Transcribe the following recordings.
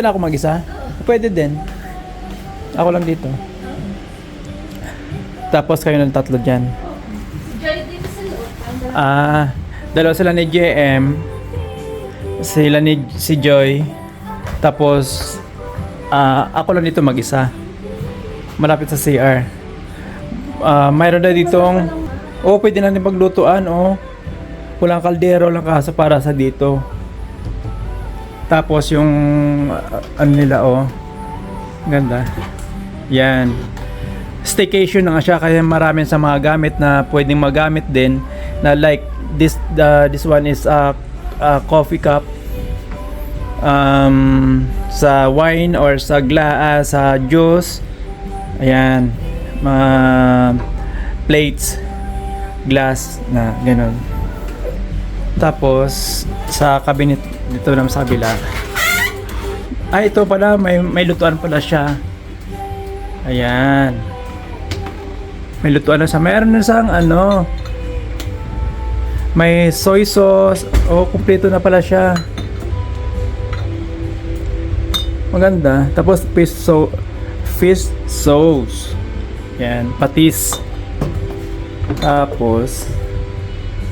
na ako mag-isa? Pwede din. Ako lang dito. Tapos kayo ng tatlo dyan. Ah, dalawa sila ni JM. Sila ni si Joy. Tapos ah, ako lang dito mag-isa. Malapit sa CR. Ah, mayroon na ditong Oh, pwede natin paglutuan, oh. Walang kaldero lang kaso para sa dito. Tapos yung ah, ano nila, oh. Ganda. Yan. Staycation na nga siya kaya marami sa mga gamit na pwedeng magamit din na like this the this one is a, a coffee cup um, sa wine or sa gla ah, sa juice ayan mga plates glass na ganun tapos sa cabinet dito naman sa kabila. Ay ito pala may may lutuan pala siya. Ayan. May lutuan na siya. Mayroon na siyang ano may soy sauce. Oh kumpleto na pala siya. Maganda. Tapos fish so fish sauce. Yan patis. Tapos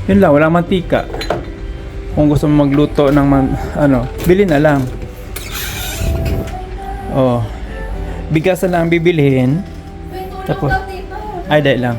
yun lang walang mantika kung gusto mo magluto ng man, ano bili na lang. Oh. Bigas na lang bibilhin Tapos- ay dahil lang